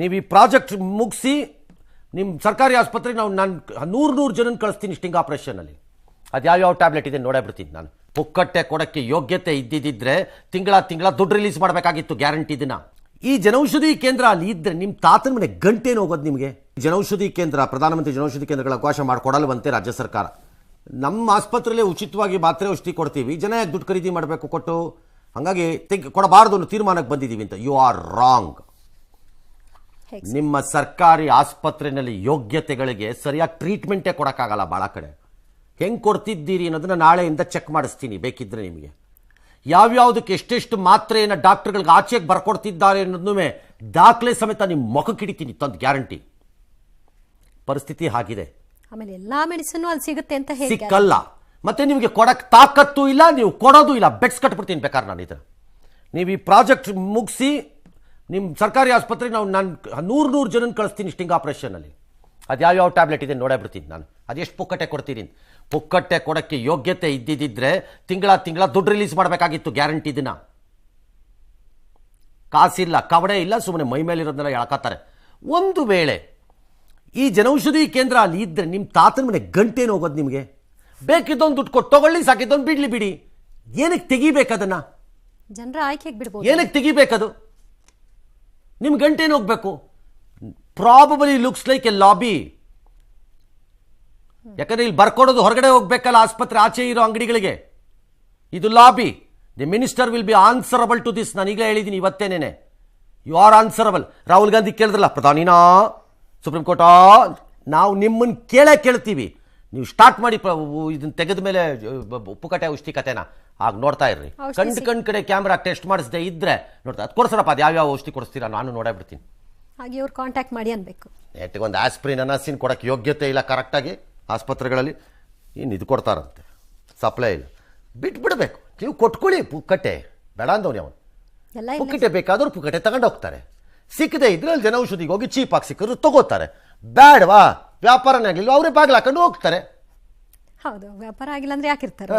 ನೀವು ಈ ಪ್ರಾಜೆಕ್ಟ್ ಮುಗಿಸಿ ನಿಮ್ಮ ಸರ್ಕಾರಿ ಆಸ್ಪತ್ರೆಗೆ ನಾವು ನಾನು ನೂರು ನೂರು ಜನನ ಕಳಿಸ್ತೀನಿ ಸ್ಟಿಂಗ್ ಆಪ್ರೇಷನಲ್ಲಿ ಅದು ಯಾವ್ಯಾವ ಟ್ಯಾಬ್ಲೆಟ್ ಇದೆ ನೋಡೇ ಬಿಡ್ತೀನಿ ನಾನು. ಪುಕ್ಕಟ್ಟೆ ಕೊಡೋಕ್ಕೆ ಯೋಗ್ಯತೆ ಇದ್ದಿದ್ದರೆ ತಿಂಗಳ ತಿಂಗಳ ದುಡ್ಡು ರಿಲೀಸ್ ಮಾಡಬೇಕಾಗಿತ್ತು ಗ್ಯಾರಂಟಿ ದಿನ. ಈ ಜನೌಷಧಿ ಕೇಂದ್ರ ಅಲ್ಲಿ ಇದ್ದರೆ ನಿಮ್ಮ ತಾತನ ಮನೆ ಗಂಟೇನು ಹೋಗೋದು ನಿಮಗೆ. ಜನೌಷಧಿ ಕೇಂದ್ರ, ಪ್ರಧಾನಮಂತ್ರಿ ಜನೌಷಧಿ ಕೇಂದ್ರಗಳ ಅವಕಾಶ ಮಾಡಿಕೊಡಲ್ವಂತೆ ರಾಜ್ಯ ಸರ್ಕಾರ. ನಮ್ಮ ಆಸ್ಪತ್ರೆಯಲ್ಲೇ ಉಚಿತವಾಗಿ ಮಾತ್ರೆ ಔಷಧಿ ಕೊಡ್ತೀವಿ. ಜನ ದುಡ್ಡು ಖರೀದಿ ಮಾಡಬೇಕು ಕೊಟ್ಟು? ಹಾಗಾಗಿ ತೆಗ್ ಕೊಡಬಾರ್ದು ಅನ್ನೋ ತೀರ್ಮಾನಕ್ಕೆ ಬಂದಿದ್ದೀವಿ ಅಂತ. ಯು ಆರ್ ರಾಂಗ್ ನಿಮ್ಮ ಸರ್ಕಾರಿ ಆಸ್ಪತ್ರೆಯಲ್ಲಿ ಯೋಗ್ಯತೆಗಳಿಗೆ ಸರಿಯಾಗಿ ಟ್ರೀಟ್ಮೆಂಟೇ ಕೊಡೋಕ್ಕಾಗಲ್ಲ ಭಾಳ ಕಡೆ. ಹೆಂಗೆ ಕೊಡ್ತಿದ್ದೀರಿ ಅನ್ನೋದನ್ನ ನಾಳೆಯಿಂದ ಚೆಕ್ ಮಾಡಿಸ್ತೀನಿ ಬೇಕಿದ್ರೆ ನಿಮಗೆ. ಯಾವ್ಯಾವುದಕ್ಕೆ ಎಷ್ಟೆಷ್ಟು ಮಾತ್ರೆಯನ್ನು ಡಾಕ್ಟರ್ಗಳಿಗೆ ಆಚೆಗೆ ಬರ್ಕೊಡ್ತಿದ್ದಾರೆ ಅನ್ನೋದನ್ನು ದಾಖಲೆ ಸಮೇತ ನಿಮ್ಮ ಮುಖಕ್ಕೆ ಹಿಡಿತೀನಿ ತಂದು ಗ್ಯಾರಂಟಿ. ಪರಿಸ್ಥಿತಿ ಹಾಗಿದೆ. ಆಮೇಲೆ ಎಲ್ಲಾ ಮೆಡಿಸನ್ ಅಲ್ಲಿ ಸಿಗುತ್ತೆ ಅಂತ ಸಿಕ್ಕಲ್ಲ. ಮತ್ತೆ ನಿಮಗೆ ಕೊಡಕ್ ತಾಕತ್ತು ಇಲ್ಲ ನೀವು ಕೊಡೋದು ಇಲ್ಲ ಬೆಡ್ಸ್ ಕಟ್ಬಿಡ್ತೀನಿ ಬೇಕಾದ್ರೆ ನಾನು ಇದು ನೀವು ಈ ಪ್ರಾಜೆಕ್ಟ್ ಮುಗಿಸಿ ನಿಮ್ಮ ಸರ್ಕಾರಿ ಆಸ್ಪತ್ರೆಗೆ ನಾವು ನಾನು ನೂರು ನೂರು ಜನನ ಕಳಿಸ್ತೀನಿ ಸ್ಟಿಂಗ್ ಆಪ್ರೇಷನಲ್ಲಿ ಅದು ಯಾವ್ಯಾವ ಟ್ಯಾಬ್ಲೆಟ್ ಇದೆ ನೋಡೇ ಬಿಡ್ತೀನಿ ನಾನು ಅದೆಷ್ಟು ಪುಕ್ಕಟ್ಟೆ ಕೊಡ್ತೀನಿ ಪುಕ್ಕಟ್ಟೆ ಕೊಡೋಕ್ಕೆ ಯೋಗ್ಯತೆ ಇದ್ದಿದ್ದರೆ ತಿಂಗಳ ತಿಂಗಳ ದುಡ್ಡು ರಿಲೀಸ್ ಮಾಡಬೇಕಾಗಿತ್ತು ಗ್ಯಾರಂಟಿ ದಿನ. ಕಾಸಿಲ್ಲ ಕವಡೆ ಇಲ್ಲ ಸುಮ್ಮನೆ ಮೈ ಮೇಲಿರೋದನ್ನೆಲ್ಲ ಎಳ್ಕೊತಾರೆ ಒಂದು ವೇಳೆ ಈ ಜನೌಷಧಿ ಕೇಂದ್ರ ಅಲ್ಲಿ ಇದ್ದರೆ ನಿಮ್ಮ ತಾತನ ಮನೆ ಗಂಟೇನು ಹೋಗೋದು ನಿಮಗೆ. ಬೇಕಿದ್ದೊಂದು ದುಡ್ಡು ಕೊಟ್ಟು ತಗೊಳ್ಳಿ ಸಾಕಿದ್ದೊಂದು ಬಿಡಲಿ ಬಿಡಿ. ಏನಕ್ಕೆ ತೆಗಿಬೇಕದನ್ನು ಜನರ ಆಯ್ಕೆಗೆ ಬಿಡ್ಬೋದು? ಏನಕ್ಕೆ ತೆಗಿಬೇಕದು? ನಿಮ್ಮ ಗಂಟೇನು ಹೋಗ್ಬೇಕು. Probably looks like a lobby ಯಾಕಂದ್ರೆ ಇಲ್ಲಿ ಬರ್ಕೊಡೋದು ಹೊರಗಡೆ ಹೋಗ್ಬೇಕಲ್ಲ, ಆಸ್ಪತ್ರೆ ಆಚೆ ಇರೋ ಅಂಗಡಿಗಳಿಗೆ. ಇದು lobby the minister will be answerable to this ನಾನು ಈಗಲೇ ಹೇಳಿದ್ದೀನಿ ಇವತ್ತೇನೇನೆ. You are answerable Rahul Gandhi ಕೇಳಿದ್ರಲ್ಲ, ಪ್ರಧಾನಿನಾ, ಸುಪ್ರೀಂ ಕೋರ್ಟಾ, ನಾವು ನಿಮ್ಮನ್ನು ಕೇಳೇ ಕೇಳ್ತೀವಿ. ನೀವು ಸ್ಟಾರ್ಟ್ ಮಾಡಿ ಇದನ್ನ ತೆಗೆದ ಮೇಲೆ ಉಪ್ಪುಕಟ್ಟೆ ಔಷಧಿ ಕತೆನ ಆಗ ನೋಡ್ತಾ ಇರ್ರಿ. ಕಂಡು ಸಿಕ್- ಕಂಡು ಕಡೆ ಕ್ಯಾಮ್ರಾ ಟೆಸ್ಟ್ ಮಾಡಿಸದೆ ಇದ್ರೆ ನೋಡ್ತಾ ಅದು ಕೊಡ್ಸರಪ್ಪ ಅದು ಯಾವ್ಯಾವ ಔಷಧಿ ಕೊಡಿಸ್ತೀರಾ ನಾನು ನೋಡೇ ಬಿಡ್ತೀನಿ. ಹಾಗೆ ಇವ್ರು ಕಾಂಟ್ಯಾಕ್ಟ್ ಮಾಡಿ ಅನ್ಬೇಕು. ನೆಟ್ಟಿಗೆ ಒಂದು ಆಸ್ಪ್ರಿನ್ ಅನಾಸಿನ್ ಕೊಡಕ್ಕೆ ಯೋಗ್ಯತೆ ಇಲ್ಲ ಕರೆಕ್ಟಾಗಿ ಆಸ್ಪತ್ರೆಗಳಲ್ಲಿ. ಏನು ಇದು ಕೊಡ್ತಾರಂತೆ? ಸಪ್ಲೈ ಇಲ್ಲ. ಬಿಟ್ಬಿಡ್ಬೇಕು. ನೀವು ಕೊಟ್ಕೊಳ್ಳಿ ಪುಕ್ಕಟ್ಟೆ ಬೇಡ ಅಂದವನಿ ಅವನು. ಪುಕ್ಕಟ್ಟೆ ಬೇಕಾದ್ರೂ ಪುಕ್ಕಟ್ಟೆ ತಗೊಂಡೋಗ್ತಾರೆ ಸಿಕ್ಕದೆ ಇದ್ರೆ ಅಲ್ಲಿ ಜನೌಷಧಿಗೆ ಹೋಗಿ ಚೀಪಾಗಿ ಸಿಕ್ಕಿದ್ರು ತಗೋತಾರೆ. ಬೇಡವಾ? ವ್ಯಾಪಾರನೇ ಆಗಲಿಲ್ಲ ಅವರೇ ಬಾಗಿಲು ಹಾಕೊಂಡು ಹೋಗ್ತಾರೆ. ಹೌದು ವ್ಯಾಪಾರ ಆಗಿಲ್ಲ ಅಂದ್ರೆ ಯಾಕಿರ್ತಾರೆ.